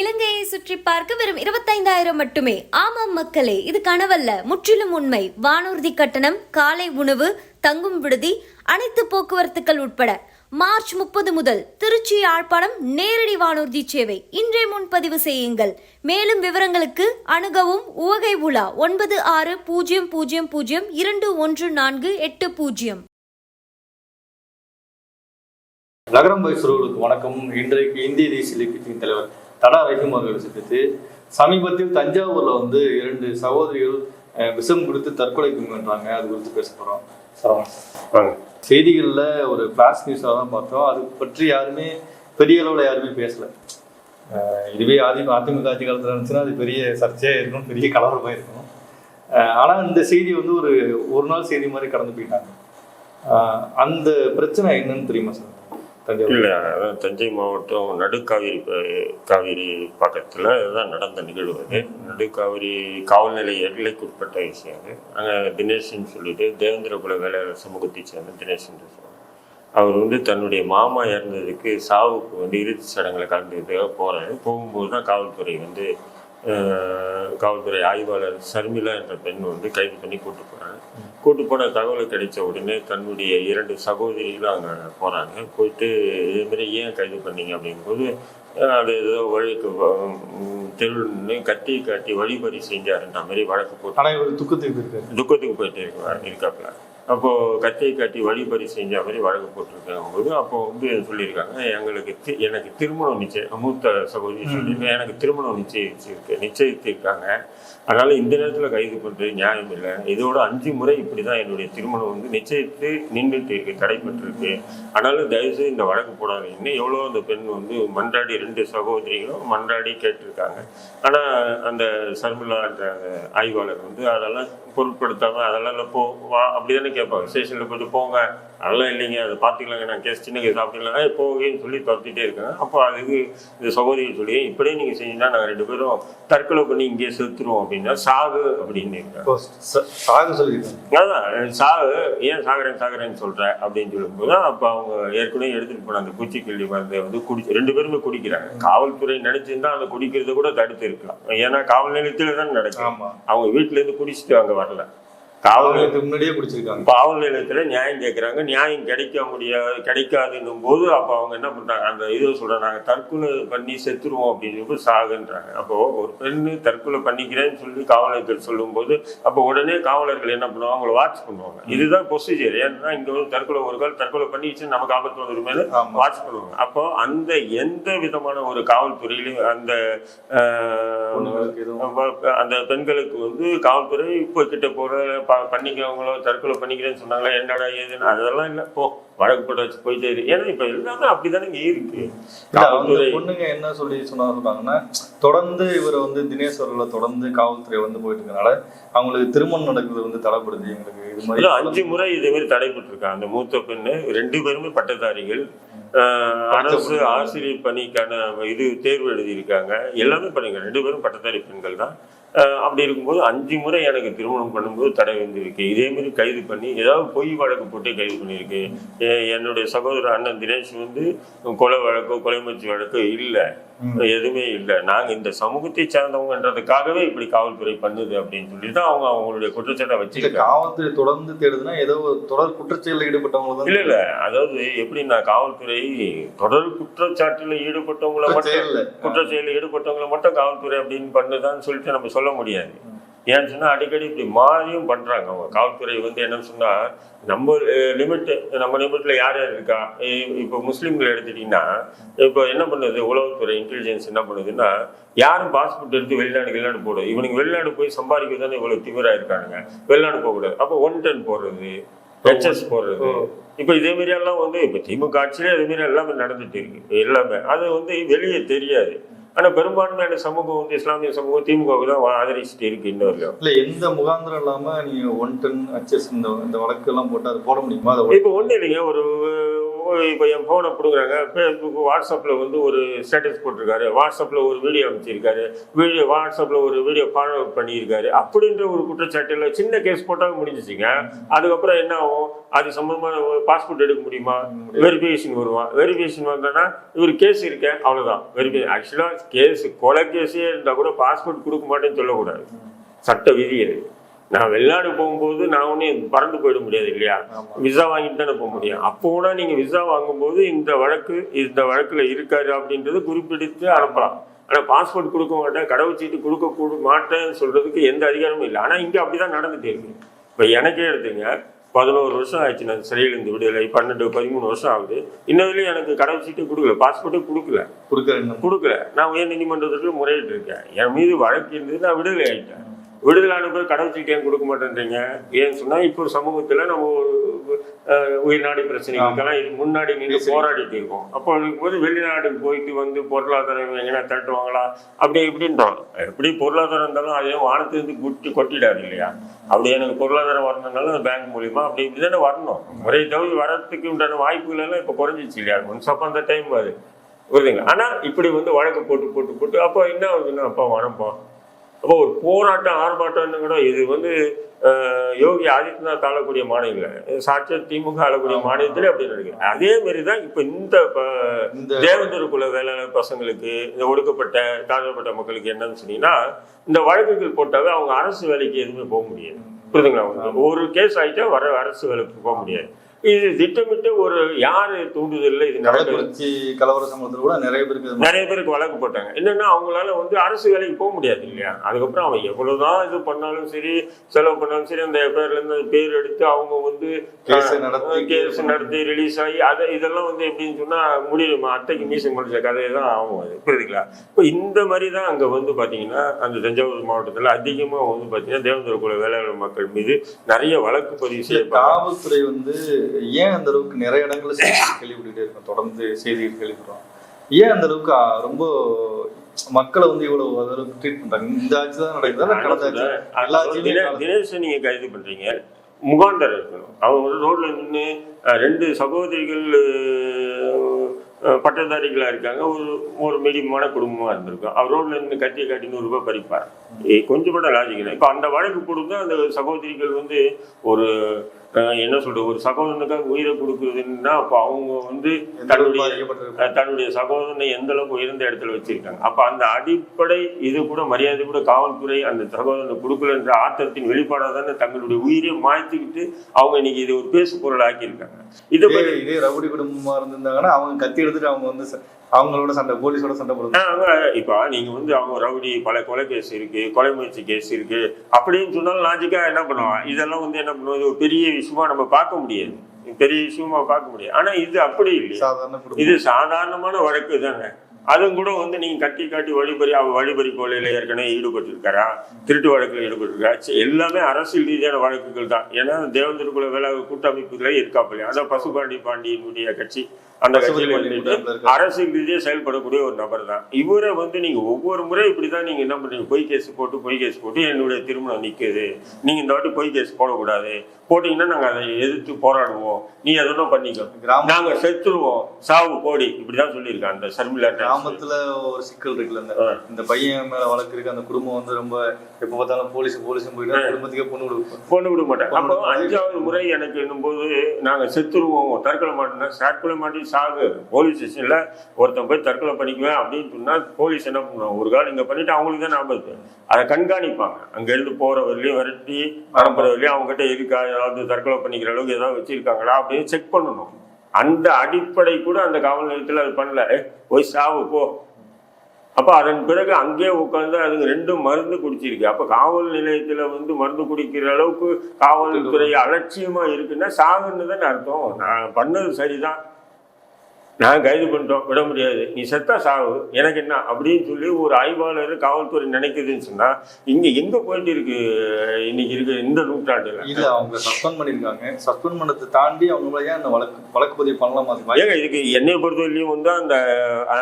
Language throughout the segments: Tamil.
இலங்கையை சுற்றி பார்க்க வெறும் இருபத்தைந்தாயிரம் மட்டுமே. ஆமாம் மக்களே இது கனவல்ல. முற்றிலும் உண்மை. வானூர்தி கட்டணம் காலை உணவு தங்கும் விடுதி அனைத்து போக்குவரத்துகள் உட்பட. மார்ச் முப்பது முதல் திருச்சி யாழ்ப்பாணம் நேரடி வானூர்தி சேவை. இன்றே முன்பதிவு செய்யுங்கள். மேலும் விவரங்களுக்கு அணுகவும் உவகை உலா ஒன்பது ஆறு பூஜ்ஜியம் பூஜ்ஜியம் பூஜ்ஜியம் இரண்டு ஒன்று நான்கு எட்டு பூஜ்ஜியம். நகரம் வைசுறவர்களுக்கு வணக்கம். இன்றைக்கு இந்திய தேசிய இலக்கியத்தின் தலைவர் தடா ரஹீம் அவர்கள் சந்தித்து சமீபத்தில் தஞ்சாவூர்ல வந்து இரண்டு சகோதரிகள் விஷம் கொடுத்து தற்கொலைக்கு முயன்றாங்க. அது குறித்து பேச சரவணன். வாங்க. செய்திகள்ல ஒரு ஃபிளாஷ் நியூஸாக தான் பார்த்தோம். அது பற்றி யாருமே பெரிய அளவில் யாருமே பேசல. இதுவே அதி அதிமுக ஆட்சி காலத்தில் இருந்துச்சுன்னா அது பெரிய சர்ச்சையாக இருக்கும் பெரிய கலவரமாக இருக்கும் அஹ், ஆனா இந்த செய்தி வந்து ஒரு ஒரு நாள் செய்தி மாதிரி கடந்து போயிட்டாங்க. அந்த பிரச்சனை என்னன்னு தெரியுமா சார்? இல்லை அதான் தஞ்சை மாவட்டம் நடுக்காவிரி காவிரி பக்கத்தில் இதுதான் நடந்த நிகழ்வு அது. நடுக்காவிரி காவல் நிலைய எல்லைக்குட்பட்ட விஷயம் அது. அங்கே தினேஷ்னு சொல்லிட்டு தேவேந்திரகுல வேலையாளர் சமூகத்தை சேர்ந்த தினேஷ்னு சொல்லுவாங்க அவர் வந்து தன்னுடைய மாமா இறந்ததுக்கு சாவுக்கு வந்து இறுதி சடங்கில் கலந்துக்கிறதுக்காக போகிறாரு போகும்போது தான் காவல்துறை வந்து காவல்துறை ஆய்வாளர் சர்மிளா என்ற பெண் வந்து கைது பண்ணி கூட்டு போகிறாங்க கூட்டு போன தகவல் கிடைச்ச உடனே தன்னுடைய இரண்டு சகோதரிகளும் அங்கே போகிறாங்க போயிட்டு இதேமாரி ஏன் கைது பண்ணீங்க? அப்படிங்கும்போது அது ஏதோ வழிக்கு தெருன்னு கத்தி காட்டி வழிபறி செஞ்சாருன்ற மாதிரி வழக்கு போட்டு துக்கத்துக்கு துக்கத்துக்கு போயிட்டு இருக்காரு இருக்காப்புல. அப்போது கத்தியை காட்டி வழிபறி செஞ்ச மாதிரி வழக்கு போட்டிருக்காங்க போது அப்போ வந்து சொல்லியிருக்காங்க எங்களுக்கு தி- எனக்கு திருமணம் நிச்சயம் மூத்த சகோதரி சொல்லியிருக்கேன் எனக்கு திருமணம் நிச்சயிச்சிருக்கு நிச்சயித்திருக்காங்க. அதனால் இந்த நேரத்தில் கைது பண்ணுறது நியாயம் இல்லை. இதோட அஞ்சு முறை இப்படி தான் என்னுடைய திருமணம் வந்து நிச்சயித்து நின்றுட்டு இருக்கு தடைபட்டிருக்கு அதனால தயவுசெய்து இந்த வழக்கு போடாதீங்கன்னு எவ்வளோ அந்த பெண் வந்து மன்றாடி ரெண்டு சகோதரிகளும் மன்றாடி கேட்டிருக்காங்க. ஆனால் அந்த சர்மிளான்ற அந்த ஆய்வாளர் வந்து அதெல்லாம் பொருட்படுத்தாமல் அதெல்லாம் இல்லை போ வா அப்படி தானே கேட்பாங்க ஸ்டேஷனில் போயிட்டு போங்க. அதெல்லாம் இல்லைங்க. அதை பார்த்துக்கலாங்க. நான் கேஸ் சின்ன கேஸ் அப்படிங்களா போகன்னு சொல்லி துரத்திட்டே இருக்காங்க அப்போ அதுக்கு இந்த சகோதரி சொல்லி இப்படியே நீங்கள் செஞ்சீங்கன்னா நாங்கள் ரெண்டு பேரும் தற்கொலை பண்ணி இங்கேயே செத்துருவோம் அப்படின்னா சாகு அப்படின்னு சாக சொல்லியிருக்காங்க. அதான் சாகு ஏன் சாகுறேன் சாகுறேன்னு சொல்ற? அப்படின்னு சொல்லும்போது அப்போ அவங்க ஏற்கனவே எடுத்துட்டு போன அந்த பூச்சிக்கொல்லி மருந்தை வந்து குடி ரெண்டு பேருமே குடிக்கிறாங்க. காவல்துறை நினைச்சிருந்தா அந்த குடிக்கிறத கூட தடுத்து இருக்கலாம் ஏன்னா காவல் நிலையத்தில் தான் நடக்கும் அவங்க வீட்டுல இருந்து குடிச்சிட்டு அங்க வரல. காவல் அவங்களுக்கு முன்னாடியே குடிச்சிருக்காங்க காவல் நிலையத்துல நியாயம் கேட்குறாங்க நியாயம் கிடைக்க முடியாது கிடைக்காதுன்னும் போது அப்போ அவங்க என்ன பண்றாங்க? அந்த இதை சொல்றாங்க நாங்கள் தற்கொலை பண்ணி செத்துருவோம் அப்படின்னு சொல்லி சாகுன்றாங்க. அப்போ ஒரு பெண்ணு தற்கொலை பண்ணிக்கிறேன்னு சொல்லி காவல் நிலையத்தில் சொல்லும்போது அப்போ உடனே காவலர்கள் என்ன பண்ணுவாங்க? அவங்கள வாட்ச் பண்ணுவாங்க. இதுதான் ப்ரொசீஜர் ஏன்னா இங்க வந்து தற்கொலை ஒரு கால் தற்கொலை பண்ணிச்சு நமக்கு ஆபத்து வந்துருமே ஆமா. வாட்ச் பண்ணுவாங்க. அப்போ அந்த எந்த விதமான ஒரு காவல்துறையிலும் அந்த அந்த பெண்களுக்கு வந்து காவல்துறை இப்போ கிட்ட போற ப- பண்ணிக்கிறவங்களோ தற்கொலை பண்ணிக்கிறேன்னு சொன்னாங்களா என்னடா ஏதுன்னு அதெல்லாம் இல்லை. போ வழக்கு போட்டு வச்சு போயிட்டே இருக்கு ஏன்னா இப்ப எல்லாமே அப்படிதானே இங்க இருக்கு பொண்ணுங்க என்ன சொல்லி சொன்னா சொல்றாங்கன்னா தொடர்ந்து இவர் வந்து தினேஷ் அவர்களை தொடர்ந்து காவல்துறை வந்து போயிட்டு இருக்கனால அவங்களுக்கு திருமணம் நடக்குது வந்து தடைப்படுது எங்களுக்கு. இது மாதிரி அஞ்சு முறை இதே மாதிரி தடைப்பட்டிருக்காங்க. அந்த மூத்த பெண்ணு ரெண்டு பேருமே பட்டதாரிகள். ஆஹ், அரசு ஆசிரியர் பணிக்கான இது தேர்வு எழுதியிருக்காங்க. எல்லாமே பண்ணுங்க ரெண்டு பேரும் பட்டதாரி பெண்கள் தான். அப்படி இருக்கும்போது அஞ்சு முறை எனக்கு திருமணம் பண்ணும்போது தடை வந்திருக்கு. இதே மாதிரி கைது பண்ணி ஏதாவது பொய் வழக்கு போட்டு கைது பண்ணியிருக்கு. என்னுடைய சகோதரர் அண்ணன் தினேஷ் வந்து கொலை வழக்கோ கொலை முயற்சி வழக்கோ இல்லை. எதுவுமே இல்லை. நாங்க இந்த சமூகத்தை சார்ந்தவங்கன்றதுக்காகவே இப்படி காவல்துறை பண்ணுது அப்படின்னு சொல்லி தான் அவங்க அவங்களுடைய குற்றச்சாட்டை வச்சிருக்காங்க காவல்துறை தொடர்ந்து தேடுதுன்னா ஏதோ தொடர் குற்றச்செயலில் ஈடுபட்டவங்க இல்ல இல்ல. அதாவது எப்படின்னா காவல்துறை தொடர் குற்றச்சாட்டுல ஈடுபட்டவங்கள மட்டும் குற்றச்செயலில் ஈடுபட்டவங்கள மட்டும் காவல்துறை அப்படின்னு பண்ணுதான்னு சொல்லிட்டு நம்ம சொல்ல முடியாது. ஏன்னு சொன்னா அடிக்கடி இப்படி மாறியும் பண்றாங்க அவங்க. காவல்துறை வந்து என்னன்னு சொன்னா நம்ம லிமிட் நம்ம லிமிட்ல யார் யார் இருக்கா? இப்போ முஸ்லீம்கள் எடுத்துட்டீங்கன்னா இப்போ என்ன பண்ணுது? உளவுத்துறை இன்டெலிஜென்ஸ் என்ன பண்ணுதுன்னா யாரும் பாஸ்போர்ட் எடுத்து வெளிநாடு வெளிநாடு போடுது இவனுக்கு வெளிநாடு போய் சம்பாதிக்க தானே இவ்வளவு திமிரா இருக்கானுங்க. வெளிநாடு போகக்கூடாது அப்போ ஒன் டென் போடுறது ஹெச்எஸ் போடுறது. இப்போ இதே மாதிரி எல்லாம் வந்து இப்போ திமுக ஆட்சியிலே இதே மாதிரி எல்லாமே நடந்துட்டு இருக்கு. எல்லாமே. அது வந்து வெளியே தெரியாது. ஆனா பெரும்பான்மையான சமூகம் வந்து இஸ்லாமிய சமூகம் திமுகவுக்கு தான் ஆதரிச்சுட்டு இருக்கு இன்னும் வரையும் இல்ல எந்த முகாந்திரம் இல்லாம நீங்க ஒன் டென் அச்சஸ் இந்த இந்த வழக்கு எல்லாம் போட்டு அதை போட முடியுமா? அதை இப்போ ஒண்ணு இல்லைங்க ஒரு இப்போ என் ஃபோனை கொடுக்குறாங்க ஃபேஸ்புக் வாட்ஸ்அப்பில் வந்து ஒரு ஸ்டேட்டஸ் போட்டிருக்காரு. வாட்ஸ்அப்பில் ஒரு வீடியோ அனுப்பிச்சிருக்காரு. வீடியோ வாட்ஸ்அப்பில் ஒரு வீடியோ ஃபார்வர்ட் பண்ணியிருக்காரு. அப்படின்ற ஒரு குற்றச்சாட்டில் சின்ன கேஸ் போட்டால் முடிஞ்சிச்சுங்க. அதுக்கப்புறம் என்ன ஆகும்? அது சம்பந்தமாக பாஸ்போர்ட் எடுக்க முடியுமா? வெரிஃபிகேஷன் வருவான் வெரிஃபிகேஷன் வந்தோன்னா இவர் கேஸ் இருக்கேன் அவ்வளோதான் வெரிஃபிகேஷன் ஆக்சுவலாக கேஸ் கொலை கேஸே இருந்தால் கூட பாஸ்போர்ட் கொடுக்க மாட்டேன்னு சொல்லக்கூடாது. சட்ட விதி அது நான் வெளிநாடு போகும்போது நான் ஒன்றும் பறந்து போயிட முடியாது இல்லையா. விசா வாங்கிட்டு தானே போக முடியும். அப்போ கூட நீங்கள் விசா வாங்கும்போது இந்த வழக்கு இந்த வழக்கில் இருக்காரு அப்படின்றது குறிப்பிடுத்து அனுப்பலாம். ஆனால் பாஸ்போர்ட் கொடுக்க மாட்டேன் கடவுச்சீட்டு கொடுக்க கூட மாட்டேன்னு சொல்றதுக்கு எந்த அதிகாரமும் இல்லை. ஆனால் இங்கே அப்படிதான் நடந்துட்டே இருக்கு. இப்போ எனக்கே எடுத்துங்க பதினோரு வருஷம் ஆயிடுச்சு நான் சிறையில் இருந்து விடுதலை பன்னெண்டு பதிமூணு வருஷம் ஆகுது. இன்னதுலேயும் எனக்கு கடவுச்சீட்டு கொடுக்கல பாஸ்போர்ட்டே கொடுக்கல. கொடுக்க இன்னும். கொடுக்கல. நான் உயர் நீதிமன்றத்தில் முறையிட்டு இருக்கேன் என் மீது வழக்கு இருந்தது நான் விடுதலை ஆயிட்டேன். விடுதலை ஆன பேர் கடவுச்சீட்டு ஏன் கொடுக்க மாட்டேன்றீங்க? ஏன்னு சொன்னா இப்போ சமூகத்துல நம்ம உயிர்நாடி பிரச்சனைகளுக்கெல்லாம் இது முன்னாடி நின்று போராடிட்டு இருக்கோம். அப்போ இருக்கும்போது வெளிநாட்டுக்கு போயிட்டு வந்து பொருளாதாரம் எங்கன்னா தட்டுவாங்களா அப்படி இப்படின்றோம் எப்படி பொருளாதாரம் இருந்தாலும் அதையும் வானத்திலிருந்து குட்டி கொட்டிடாது இல்லையா? அப்படி எனக்கு பொருளாதாரம் வரணுனாலும் அந்த பேங்க் மூலியமா அப்படி இப்படி தானே வரணும். முறை தவிர வரத்துக்கு உண்டான வாய்ப்புகள் எல்லாம் இப்போ குறைஞ்சிச்சு இல்லையா? ஒன்ஸ் அப்போ அந்த டைம் அது. புரியுதுங்களா? ஆனா இப்படி வந்து வழக்கு போட்டு போட்டு போட்டு அப்போ என்ன ஆகுதுன்னா அப்பா வனப்போம் அப்போ ஒரு போராட்டம் ஆர்ப்பாட்டம்னு கூட இது வந்து யோகி ஆதித்யநாத் ஆளக்கூடிய மாநிலம் சாட்சியம் திமுக ஆளக்கூடிய மாநிலத்திலே அப்படி நடக்குது. அதே மாதிரி தான் இப்போ இந்த தேவேந்திர குல வேளாண் பசங்களுக்கு இந்த ஒடுக்கப்பட்ட தாழ்த்தப்பட்ட மக்களுக்கு என்னன்னு சொன்னீங்கன்னா இந்த வழக்குகள் போட்டாவே அவங்க அரசு வேலைக்கு எதுவுமே போக முடியாது. புரியுதுங்களா? ஒரு கேஸ் ஆயிட்டா வர அரசு வேலைக்கு போக முடியாது. இது திட்டமிட்டு ஒரு யாரு தூண்டுதல்ல இது கள்ளக்குறிச்சி கலவர சம்பவத்தில் கூட நிறைய பேருக்கு நிறைய பேருக்கு வழக்கு போட்டாங்க. என்னன்னா அவங்களால வந்து அரசு வேலைக்கு போக முடியாது இல்லையா? அதுக்கப்புறம் அவன் எவ்வளவுதான் இது பண்ணாலும் சரி செலவு பண்ணாலும் சரி அந்த பேர்ல இருந்து பேர் எடுத்து அவங்க வந்து கேஸ் நடத்தி ரிலீஸ் ஆகி அதை இதெல்லாம் வந்து எப்படின்னு சொன்னா முடியும் அத்தைக்கு மீசம் முடிச்ச கதையை தான் ஆகும் அது. புரியுதுங்களா? இப்போ இந்த மாதிரி தான் அங்க வந்து பாத்தீங்கன்னா அந்த தஞ்சாவூர் மாவட்டத்துல அதிகமா வந்து பாத்தீங்கன்னா தேவேந்திர குல வேளாண் மக்கள் மீது நிறைய வழக்கு பதிவு செய்யப்படும் காவல்துறை வந்து ஏன் அந்த அளவுக்கு நிறைய இடங்கள்ல செய்தி கேள்விப்பட்டுட்டே இருக்கோம்? தொடர்ந்து செய்திகள் கேள்விப்படுறோம். ஏன் அந்த அளவுக்கு ரொம்ப மக்களை வந்து இவ்வளவு அளவுக்கு ட்ரீட் பண்றாங்க? இந்த ஆட்சி தான் நடக்குது கடந்த ஆட்சி. தினேஷை நீங்க கைது பண்றீங்க. முகாந்தர் இருக்கணும். அவங்க வந்து ரோட்ல நின்று ரெண்டு சகோதரிகள் அஹ், அஹ், பட்டதாரிகளா இருக்காங்க. ஒரு ஒரு மீடியமான குடும்பமா இருந்திருக்கும். அவர் ரோட்ல நின்று கட்டியை காட்டி நூறு ரூபாய் பறிப்பார். கொஞ்சம் கூட லாஜிக் இல்லை. இப்போ அந்த வழக்கு கொடுத்து அந்த சகோதரிகள் வந்து ஒரு என்ன சொல்றது ஒரு சகோதரனுக்காக உயிரை கொடுக்குறதுன்னா அப்போ அவங்க வந்து தன்னுடைய தன்னுடைய சகோதரனை எந்த அளவுக்கு உயர்ந்த இடத்துல வச்சிருக்காங்க. அப்ப அந்த அடிப்படை இது கூட மரியாதை கூட காவல்துறை அந்த சகோதரனை கொடுக்கலன்ற ஆத்திரத்தின் வெளிப்பாடாக தானே தங்களுடைய உயிரை மாய்த்துக்கிட்டு அவங்க இன்னைக்கு இது ஒரு பேசு பொருள் ஆக்கியிருக்காங்க இதை இதே ரவுடி குடும்பமா இருந்திருந்தாங்கன்னா அவங்க கத்தி எடுத்துட்டு அவங்க வந்து அவங்களோட சண்டை போலீஸோட சண்டை அவங்க இப்ப நீங்க வந்து அவங்க ரவுடி பல கொலை கேஸ் இருக்கு கொலை முயற்சி கேஸ் இருக்கு. அப்படின்னு சொன்னாலும் லாஜிக்கா என்ன பண்ணுவான் இதெல்லாம் வந்து என்ன பண்ணுவோம் இது ஒரு பெரிய விஷயமா நம்ம பார்க்க முடியாது. பெரிய விஷயமா பார்க்க முடியாது. ஆனா இது அப்படி இல்லை சாதாரண இது சாதாரணமான வழக்கு தானே. அதுவும் கூட வந்து நீங்க கட்டி காட்டி வழிபறி அவ வழிபறி கொலையில ஏற்கனவே ஈடுபட்டிருக்காரா திருட்டு வழக்குல ஈடுபட்டிருக்கா எல்லாமே அரசியல் ரீதியான வழக்குகள் தான். ஏன்னா தேவேந்திர குல வேலை கூட்டமைப்புகளே இருக்காப்பில்லையா அதான் பசுபாண்டி பாண்டியனுடைய கட்சி. அந்த கட்சியில. அரசியல் ரீதியா செயல்படக்கூடிய ஒரு நபர் தான். இவரை வந்து நீங்க ஒவ்வொரு முறை இப்படிதான் நீங்க என்ன பண்றீங்க? பொய் கேஸ் போட்டு பொய் கேஸ் போட்டு என்னுடைய திருமணம் நிக்குது. நீங்க இந்த வாட்டி பொய் கேஸ் போடக்கூடாது. போட்டீங்கன்னா நாங்க அதை எதிர்த்து போராடுவோம். நீ எதனா பண்ணிக்கோ. கிராம நாங்க செத்துருவோம். சாவு போடி. இப்படிதான் சொல்லியிருக்காங்க அந்த டான்ஸ். கிராமத்துல ஒரு சிக்கல் இருக்குல்ல இந்த பையன் மேல வழக்கு இருக்கு அந்த குடும்பம் வந்து ரொம்ப எப்ப பார்த்தாலும் போலீஸ் போலீஸ் போயிட்டு குடும்பத்துக்கே பொண்ணு கொடுக்கும். பொண்ணு விட மாட்டேன். அப்போ. அஞ்சாவது முறை எனக்கு என்னும்போது நாங்க செத்துருவோம். தற்கொலை மாட்டோம்னா தற்கொலை மாட்டி சாகு. போலீஸ் ஸ்டேஷன்ல ஒருத்தன் போய் தற்கொலை பண்ணிக்குவேன் அப்படின்னு சொன்னா போலீஸ் என்ன பண்ணுவாங்க? ஒரு கால் இங்க பண்ணிட்டு அவங்களுக்கு தான் ஆபத்து அதை கண்காணிப்பாங்க. அங்கேருந்து போகிற போறவர்களையும் விரட்டி அனுப்புறவர்களையும் அவங்க கிட்ட இருக்கா? ஏதாவது தற்கொலை பண்ணிக்கிற அளவுக்கு ஏதாவது வச்சிருக்காங்களா அப்படின்னு செக் பண்ணணும். அந்த அடிப்படை கூட அந்த காவல் நிலையத்தில் அது பண்ணல. "ஏய், போய் சாவு போ. அப்போ அதன் பிறகு அங்கேயே உட்காந்து அதுங்க ரெண்டும் மருந்து குடிச்சிருக்கு. அப்போ காவல் நிலையத்தில் வந்து மருந்து குடிக்கிற அளவுக்கு காவல்துறை அலட்சியமாக இருக்குன்னா சாகுன்னு தானே அர்த்தம். நான் பண்ணது சரிதான். நான் கைது பண்ணிட்டோம் விட முடியாது. நீ செத்தா சாவு எனக்கு என்ன? அப்படின்னு சொல்லி ஒரு ஆய்வாளர் காவல்துறை நினைக்குதுன்னு சொன்னா இங்க எங்க போயிட்டு இருக்கு? இன்னைக்கு இருக்கு இந்த நூற்றாண்டுல. இல்ல அவங்க சஸ்பெண்ட் பண்ணிருக்காங்க. சஸ்பெண்ட் பண்ணதை தாண்டி அவங்க ஏன் அந்த வழக்கு வழக்கு பதிவு பண்ணலாமா? ஏங்க இதுக்கு என்னை பொறுத்தவரையிலையும் வந்து அந்த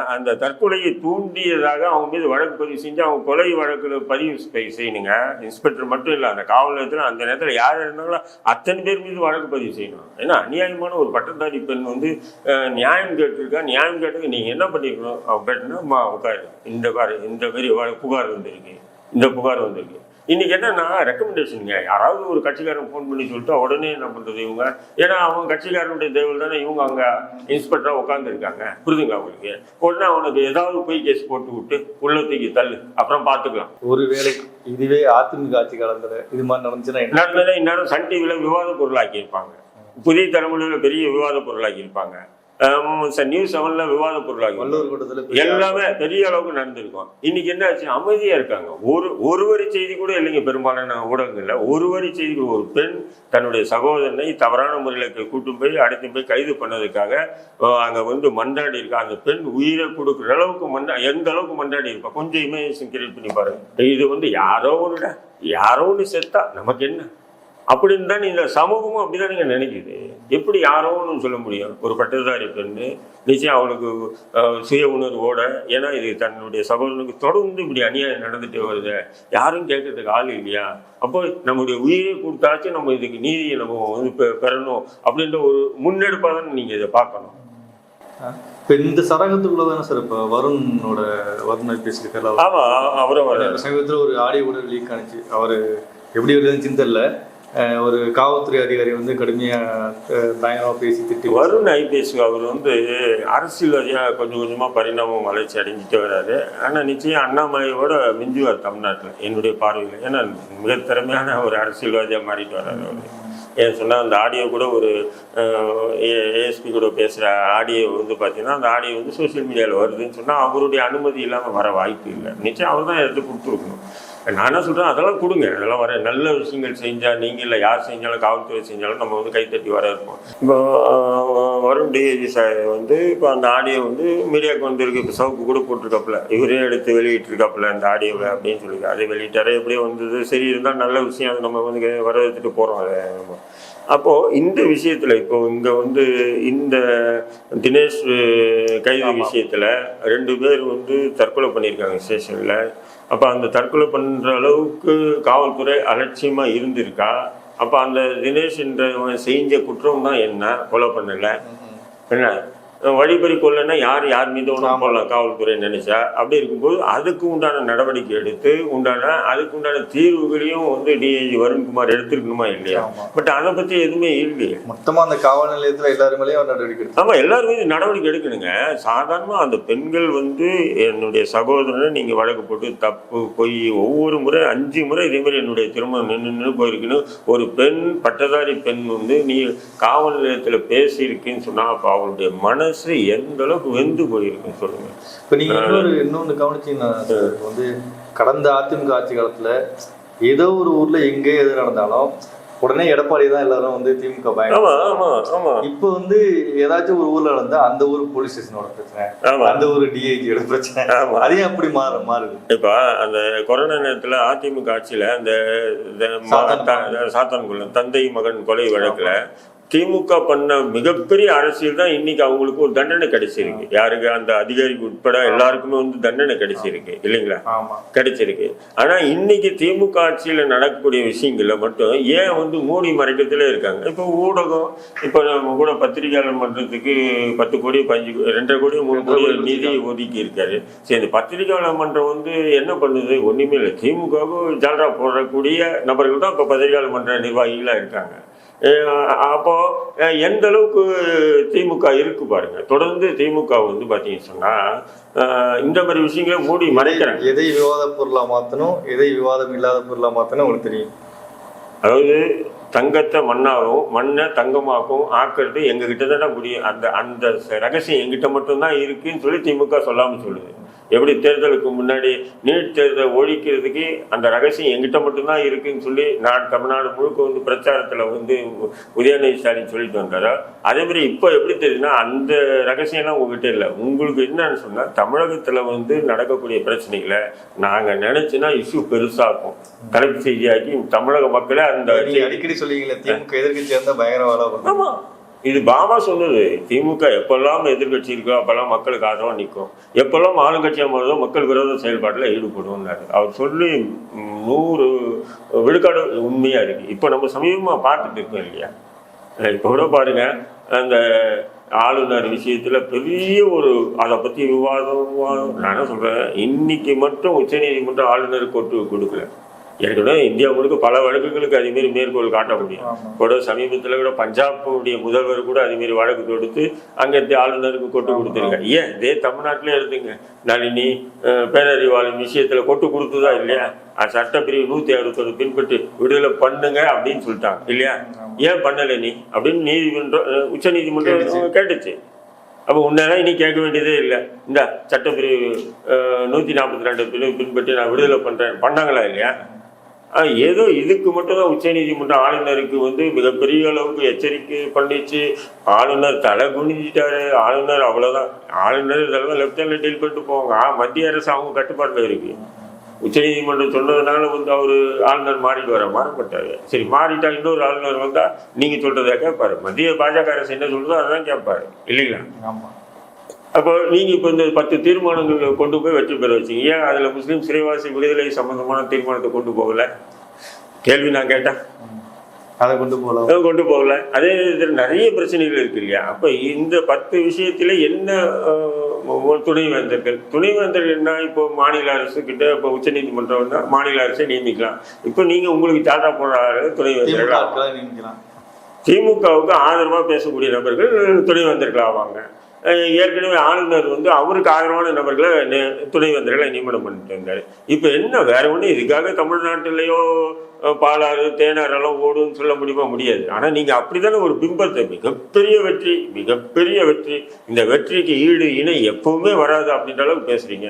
அந்த தற்கொலையை தூண்டியதாக அவங்க மீது வழக்கு பதிவு செஞ்சு அவங்க கொலை வழக்குல பதிவு செய்- செய்யணுங்க. இன்ஸ்பெக்டர் மட்டும் இல்லை அந்த காவல் நிலையத்தில் அந்த நேரத்தில் யார் இருந்தாங்களோ அத்தனை பேர் மீது வழக்கு பதிவு செய்யணும். ஏன்னா அநியாயமான ஒரு பட்டதாரி பெண் வந்து நியாயம் கேட்டிருக்கா நியாயம் கேட்டதுக்கு நீங்கள் என்ன பண்ணிருக்கணும்? அவன் கேட்டுனா அம்மா உட்காரு. இந்த பாரு இந்த வழ- புகார் வந்திருக்கு. இந்த புகார் வந்திருக்கு. இன்னைக்கு என்னன்னா ரெக்கமெண்டேஷனுங்க யாராவது ஒரு கட்சிக்காரன் ஃபோன் பண்ணி சொல்லிட்டு உடனே என்ன பண்றது இவங்க? ஏன்னா அவங்க கட்சிக்காரனுடைய தேவல் தானே இவங்க அங்க இன்ஸ்பெக்டரா உட்காந்துருக்காங்க புரிதுங்க அவங்களுக்கு உடனே அவனுக்கு ஏதாவது போய் கேஸ் போட்டு விட்டு உள்ள தூக்கி தள்ளு. அப்புறம் பார்த்துக்கலாம். ஒருவேளை இதுவே அதிமுக ஆட்சி காலத்துல இது மாதிரி நடந்துச்சுன்னா என்ன? நடந்ததை இந்நேரம் சன் டிவியில் விவாத பொருளாக்கி இருப்பாங்க புதிய தலைமுறையில் பெரிய விவாத பொருளாக்கி இருப்பாங்க நியூஸ் செவன்ல விவாத பெரிய எல்லாமே பெரிய அளவுக்கு நடந்திருக்கும். இன்னைக்கு என்ன ஆச்சு? அமைதியா இருக்காங்க. ஒரு ஒரு வரி செய்தி கூட இல்லைங்க பெரும்பாலான ஊடகங்கள்ல. ஒரு வரி செய்தி கூட ஒரு பெண் தன்னுடைய சகோதரனை தவறான முறையில் கூட்டு போய் அடைத்து போய் கைது பண்ணதுக்காக அங்க வந்து மண்டாடி இருக்கா? அந்த பெண் உயிரை கொடுக்குற அளவுக்கு மண்டா எந்த அளவுக்கு மண்டாடி இருப்பா கொஞ்சம் இமேஜினேஷன் கிரியேட் பண்ணி பாருங்க. இது வந்து யாரோ ஒன்று யாரோ ஒன்று செத்தா நமக்கு என்ன? அப்படின்னு தான் இந்த சமூகமும் அப்படிதான் நீங்க நினைக்குது. எப்படி யாரோன்னு சொல்ல முடியும்? ஒரு பட்டதாரி பெண்ணு நிச்சயம் அவனுக்கு அஹ், சுய உணர்வோட ஏன்னா இது தன்னுடைய சகோதரனுக்கு தொடர்ந்து இப்படி அநியாயம் நடந்துட்டு வருது. யாரும் கேட்கறதுக்கு ஆள் இல்லையா? அப்போ நம்முடைய உயிரை கொடுத்தாச்சும் நம்ம இதுக்கு நீதியை நம்ம வந்து பெறணும் அப்படின்ற ஒரு முன்னெடுப்பாக தான் நீங்க இதை பார்க்கணும். இப்ப இந்த சரகத்துக்குள்ள தானே சார் இப்ப வருணோட வருண் ஐபிஎஸ் இருக்கார்ல அவர்? ஆமா அவரும் வர சமீபத்தில் ஒரு ஆடியோ கூட லீக் ஆனிச்சு. அவர் எப்படி இருந்துச்சுன்னு தெரியல ஒரு காவல்துறை அதிகாரி வந்து கடுமையாக அஹ், பேசி திட்டி வருண் ஐபிஎஸ் அவர் வந்து அரசியல்வாதியாக கொஞ்சம் கொஞ்சமாக பரிணாமம் வளர்ச்சி அடைஞ்சிட்டு வராரு. ஆனால் நிச்சயம் அண்ணாமலையோட மிஞ்சுவார் தமிழ்நாட்டில் என்னுடைய பார்வையில். ஏன்னா மிக திறமையான ஒரு அரசியல்வாதியாக மாறிட்டு வர்றாரு அவர். ஏன் சொன்னால் அந்த ஆடியோ கூட ஒரு ஏஎஸ்பி கூட பேசுகிற ஆடியோ வந்து பார்த்தீங்கன்னா அந்த ஆடியோ வந்து சோஷியல் மீடியாவில் வருதுன்னு சொன்னால் அவருடைய அனுமதி இல்லாமல் வர வாய்ப்பு இல்லை. நிச்சயம் அவர் தான் எடுத்து கொடுத்துருக்கணும் நான் என்ன சொல்கிறேன் அதெல்லாம் கொடுங்க. அதெல்லாம் வர நல்ல விஷயங்கள் செஞ்சால் நீங்கள் இல்லை யார் செஞ்சாலும் காவல்துறை செஞ்சாலும் நம்ம வந்து கைத்தட்டி வர இருப்போம். இப்போ ஆஹ், வருண் டிஏஜி சார் வந்து இப்போ அந்த ஆடியோ வந்து மீடியாவுக்கு வந்திருக்கு. இப்போ சவுக்கு கூட போட்டிருக்காப்புல. இவரே எடுத்து வெளியிட்டிருக்காப்புல அந்த ஆடியோவை அப்படின்னு சொல்லி அதை வெளியிட்டாரு எப்படியோ வந்தது. சரி இருந்தால் நல்ல விஷயம். அது நம்ம வந்து வரவேற்றுட்டு போகிறோம் அதை. நம்ம அப்போது இந்த விஷயத்தில் இப்போ இங்கே வந்து இந்த தினேஷ் கைது விஷயத்தில் ரெண்டு பேர் வந்து தற்கொலை பண்ணியிருக்காங்க ஸ்டேஷனில் அப்போ அந்த தற்கொலை பண்ணுற அளவுக்கு காவல்துறை அலட்சியமாக இருந்திருக்கா? அப்போ அந்த தினேஷ் என்றவன் செஞ்ச குற்றம் தான் என்ன? கொலை பண்ணலை. என்ன? வழிபறி கொள்ளனா யார் யார் மீது ஒன்றும் போடலாம் காவல்துறை நினைச்சா? அப்படி இருக்கும்போது அதுக்கு உண்டான நடவடிக்கை எடுத்து உண்டான அதுக்கு உண்டான தீர்வுகளையும் வந்து டிஐஜி வருண்குமார் எடுத்திருக்கணுமா இல்லையா. பட் அதை பற்றி எதுவுமே இல்லையே. மொத்தமா அந்த காவல் நிலையத்துல எல்லாருமே நடவடிக்கை எடுத்தாங்க ஆமா எல்லாரும் மீது நடவடிக்கை எடுக்கணுங்க. சாதாரணமா அந்த பெண்கள் வந்து என்னுடைய சகோதரனை நீங்க வழக்கு போட்டு தப்பு பொய் ஒவ்வொரு முறை அஞ்சு முறை இதே மாதிரி என்னுடைய திருமணம் நின்று நின்று போயிருக்குன்னு ஒரு பெண் பட்டதாரி பெண் வந்து நீ காவல் நிலையத்துல பேசியிருக்குன்னு சொன்னா அப்ப அவளுடைய மனசு எந்த அளவுக்கு வெந்து போயிருக்குன்னு சொல்லுங்க. இப்ப நீங்க இன்னொரு இன்னொன்னு கவனிச்சீங்கன்னா வந்து கடந்த அதிமுக ஆட்சி காலத்துல ஏதோ ஒரு ஊர்ல எங்கே எது நடந்தாலும் உடனே எடப்பாடி தான் எல்லாரும் வந்து திமுக பயங்கர ஆமா ஆமா ஆமா. இப்போ வந்து ஏதாச்சும் ஒரு ஊர்ல நடந்தா அந்த ஊர் போலீஸ் ஸ்டேஷனோட பிரச்சனை. அந்த ஊர் டிஐஜியோட பிரச்சனை. அதே அப்படி மாறு மாறுது. இப்போ அந்த கொரோனா நேரத்தில் அதிமுக ஆட்சியில் அந்த சாத்தான்குளம். தந்தை மகன் கொலை வழக்கில் திமுக பண்ண மிகப்பெரிய அரசியல் தான் இன்னைக்கு அவங்களுக்கு ஒரு தண்டனை கிடைச்சிருக்கு. யாருக்கு? அந்த அதிகாரிக்கு உட்பட எல்லாருக்குமே வந்து தண்டனை கிடைச்சிருக்கு. இல்லைங்களா? கிடைச்சிருக்கு. ஆனா இன்னைக்கு திமுக ஆட்சியில நடக்கக்கூடிய விஷயங்கள்ல மட்டும் ஏன் வந்து மூடி மறைக்கிறதுல இருக்காங்க? இப்போ ஊடகம் இப்போ நம்ம கூட பத்திரிகையாளர் மன்றத்துக்கு பத்து கோடி பஞ்சு ரெண்டரை கோடி மூணு கோடி நிதி ஒதுக்கி இருக்காரு சரி இந்த பத்திரிகையாளர் மன்றம் வந்து என்ன பண்ணுது? ஒண்ணுமே இல்லை. திமுகவுக்கு ஜால்ரா போடக்கூடிய நபர்கள் தான் இப்போ பத்திரிகையாளர் மன்ற நிர்வாகிகளா இருக்காங்க. அஹ் அப்போ அஹ் எந்த அளவுக்கு திமுக இருக்கு பாருங்க. தொடர்ந்து திமுக வந்து பாத்தீங்கன்னு சொன்னா அஹ் இந்த மாதிரி விஷயங்களை மூடி மறைக்கிறாங்க. எதை விவாத பொருளா மாத்தணும் எதை விவாதம் இல்லாத பொருளா மாத்தணும் உங்களுக்கு தெரியும்? அதாவது தங்கத்தை மண்ணாகவும் மண்ணை தங்கமாகவும் ஆக்கிறது எங்ககிட்ட தானே முடியும். அந்த அந்த ரகசியம் எங்கிட்ட மட்டும்தான் இருக்குன்னு சொல்லி திமுக சொல்லாம சொல்லுது. எப்படி தேர்தலுக்கு முன்னாடி நீட் தேர்தல் ஒழிக்கிறதுக்கு அந்த ரகசியம் எங்கிட்ட மட்டும்தான் இருக்குன்னு சொல்லி நான் தமிழ்நாடு முழுக்க வந்து பிரச்சாரத்தில் வந்து உதயநிதி ஸ்டாலின் சொல்லிட்டு வந்தாரோ? அதே மாதிரி இப்போ எப்படி தெரியுதுன்னா அந்த ரகசியம்லாம் உங்ககிட்ட இல்லை. உங்களுக்கு என்னன்னு சொன்னால் தமிழகத்தில் வந்து நடக்கக்கூடிய பிரச்சனைகளை நாங்கள் நினைச்சுன்னா இஷ்யூ பெருசாகும் தலைப்பு செய்தியாக்கி தமிழக மக்களே அந்த அடிக்கடி சொல்லுவீங்களே திமுக எதிர்க்கட்சியா இருந்தா பயங்கரவாதம் ஆமா. இது பாபா சொன்னது திமுக எப்பெல்லாம் எதிர்க்கட்சி இருக்கோ அப்பெல்லாம் மக்களுக்கு ஆதரவாக நிற்கும் எப்பெல்லாம் ஆளுங்கட்சியாக மாறுதோ மக்கள் விரோத செயல்பாட்டில் ஈடுபடுவோம்னாரு. அவர் சொல்லி நூறு விழுக்காடு உண்மையாக இருக்குது இப்போ நம்ம சமீபமாக பார்த்துட்டு இருக்கோம் இல்லையா? இப்போ கூட பாருங்க அந்த ஆளுநர் விஷயத்தில் பெரிய ஒரு அதை பற்றி விவாதம் விவாதம். நான் என்ன சொல்கிறேன் இன்னைக்கு மட்டும் உச்சநீதிமன்றம் ஆளுநருக்கு கொட்டு கொடுக்கல. ஏற்கனவே இந்தியா முழுக்க பல வழக்குகளுக்கு அதேமாரி மேற்கோள் காட்ட முடியும். கூட சமீபத்தில் கூட பஞ்சாபுடைய முதல்வர் கூட அதேமாரி வழக்கு தொடுத்து அங்கே ஆளுநருக்கு கொட்டு கொடுத்துருக்காங்க ஏன்? இதே தமிழ்நாட்டிலே எடுத்துங்க. நளினி பேரறிவாளன் விஷயத்துல கொட்டு கொடுத்ததா இல்லையா? சட்டப்பிரிவு நூத்தி அறுபத்தொரு பின்பற்றி விடுதலை பண்ணுங்க அப்படின்னு சொல்லிட்டாங்க இல்லையா? ஏன் பண்ணலை நீ? அப்படின்னு நீதிமன்றம் உச்ச நீதிமன்றம் கேட்டுச்சு. அப்போ உன்னெல்லாம் இனி கேட்க வேண்டியதே இல்லை. இந்த சட்டப்பிரிவு நூத்தி நாற்பத்தி ரெண்டு பிரிவு பின்பற்றி நான் விடுதலை பண்றேன். பண்ணாங்களா இல்லையா? ஏதோ இதுக்கு மட்டும்தான் உச்சநீதிமன்றம் ஆளுநருக்கு வந்து மிகப்பெரிய அளவுக்கு எச்சரிக்கை பண்ணிச்சு. ஆளுநர் தலை குனிஞ்சிட்டாரு. ஆளுநர் அவ்வளோதான் ஆளுநர் இதெல்லாம் லெஃப்ட் ஹேண்ட்ல டீல் பண்ணிட்டு போவாங்க. ஆ, மத்திய அரசு அவங்க கட்டுப்பாட்டில் இருக்கு. உச்சநீதிமன்றம் சொன்னதுனால வந்து அவர் ஆளுநர் மாறிட்டு வர மாறப்பட்டாரு. சரி மாறிட்டா இன்னொரு ஆளுநர் வந்தால் நீங்கள் சொல்கிறதா கேட்பாரு மத்திய பாஜக அரசு என்ன சொல்கிறதோ அதான் கேட்பாரு இல்லைங்களா? ஆமாம் அப்போ நீங்க இப்போ இந்த பத்து தீர்மானங்கள் கொண்டு போய் வெற்றி பெற வச்சீங்க. ஏன் அதுல முஸ்லீம் சிறைவாசி விடுதலை சம்பந்தமான தீர்மானத்தை கொண்டு போகல? கேள்வி நான் கேட்டேன். அதை கொண்டு போகலாம் அஹ் கொண்டு போகல. அதே இதில் நிறைய பிரச்சனைகள் இருக்கு இல்லையா? அப்போ இந்த பத்து விஷயத்துல என்ன துணைவேந்தர்கள்? துணைவேந்தர்கள் என்ன? இப்போ மாநில அரசு கிட்ட இப்போ உச்சநீதிமன்றம் வந்தா மாநில அரசை நியமிக்கலாம். இப்போ நீங்க உங்களுக்கு டாட்டா போடுற திமுக துணைவேந்தர்கள் திமுகவுக்கு ஆதரவாக பேசக்கூடிய நபர்கள் துணைவேந்தர்கள் ஆவாங்க. ஏற்கனவே ஆளுநர் வந்து அவருக்கு ஆதரவான நபர்களை துணைவேந்தர்களை நியமனம் பண்ணிட்டு இருந்தாரு. இப்போ என்ன வேற ஒன்றும் இதுக்காக தமிழ்நாட்டிலேயோ பாலாறு தேனாறு எல்லாம் ஓடுன்னு சொல்ல முடியுமா? முடியாது. ஆனால் நீங்கள் அப்படித்தானே ஒரு பிம்பத்தை மிகப்பெரிய வெற்றி மிகப்பெரிய வெற்றி இந்த வெற்றிக்கு ஈடு இணை எப்பவுமே வராது அப்படின்ற அளவுக்கு பேசுறீங்க.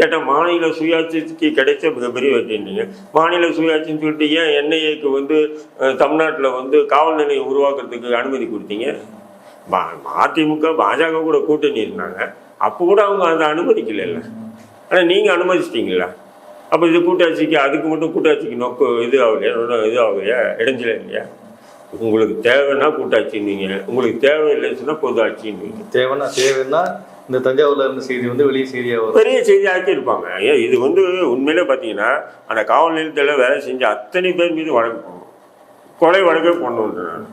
கேட்டால் மாநில சுயாட்சிக்கு கிடைச்ச மிகப்பெரிய வெற்றின்றீங்க மாநில சுயாட்சின்னு சொல்லிட்டு ஏன் என்ஐஏக்கு வந்து தமிழ்நாட்டில் வந்து காவல் நிலையம் உருவாக்குறதுக்கு அனுமதி கொடுத்தீங்க? அதிமுக பாஜக கூட கூட்டணி இருந்தாங்க. அப்போ கூட அவங்க அதை அனுமதிக்கல ஆனால் நீங்கள் அனுமதிச்சிட்டீங்களா? அப்போ இது கூட்டாட்சிக்கு அதுக்கு மட்டும் கூட்டாட்சிக்கு நோக்க இது ஆகலையா? இது ஆகலையா? இடைஞ்சல இல்லையா? உங்களுக்கு தேவைன்னா கூட்டாட்சின்னீங்க உங்களுக்கு தேவையில்லைன்னு சொன்னால் பொது தேவைன்னா தேவைன்னா இந்த தஞ்சாவூர்ல இருந்த செய்தி வந்து வெளியே செய்தியா வரும். பெரிய செய்தி ஆக்கியிருப்பாங்க. ஏன் இது வந்து உண்மையிலே பார்த்தீங்கன்னா அந்த காவல் நிலையத்தில் வேலை செஞ்ச அத்தனை பேர் மீது வழக்கு கொலை வழக்கே போடணுன்றேன்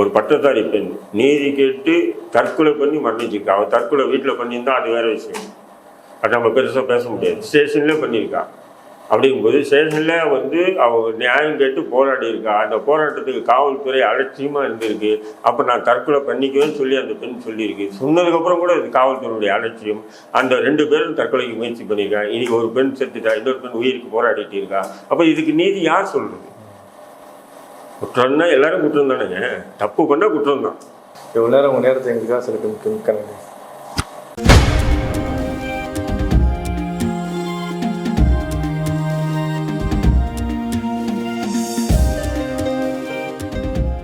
ஒரு பட்டதாரி பெண் நீதி கேட்டு தற்கொலை பண்ணி மரணிச்சிருக்கா. அவள் தற்கொலை வீட்டில் பண்ணியிருந்தா அது வேறு விஷயம். அது நம்ம பெருசாக பேச முடியாது. ஸ்டேஷன்லேயே பண்ணியிருக்கா. அப்படிங்கும்போது ஸ்டேஷனில் வந்து அவள் நியாயம் கேட்டு போராடி இருக்கா. அந்த போராட்டத்துக்கு காவல்துறை அலட்சியமாக இருந்திருக்கு. அப்போ நான் தற்கொலை பண்ணிக்குவேன்னு சொல்லி அந்த பெண் சொல்லியிருக்கு. சொன்னதுக்கப்புறம் கூட இது காவல்துறையுடைய அலட்சியம். அந்த ரெண்டு பேரும் தற்கொலைக்கு முயற்சி பண்ணியிருக்காங்க இன்றைக்கி ஒரு பெண் செத்துட்டா இன்னொரு பெண் உயிருக்கு போராடிட்டு இருக்கா. அப்போ இதுக்கு நீதி யார் சொல்கிறது குற்றம்னா எல்லாரும் குற்றம் தானேங்க. தப்பு பண்ணால் குற்றம் தான். இவ்வளோ நேரம் உங்கள் நேரத்தை எங்களுக்காக செலுத்த மிக்க மிக்க நன்றி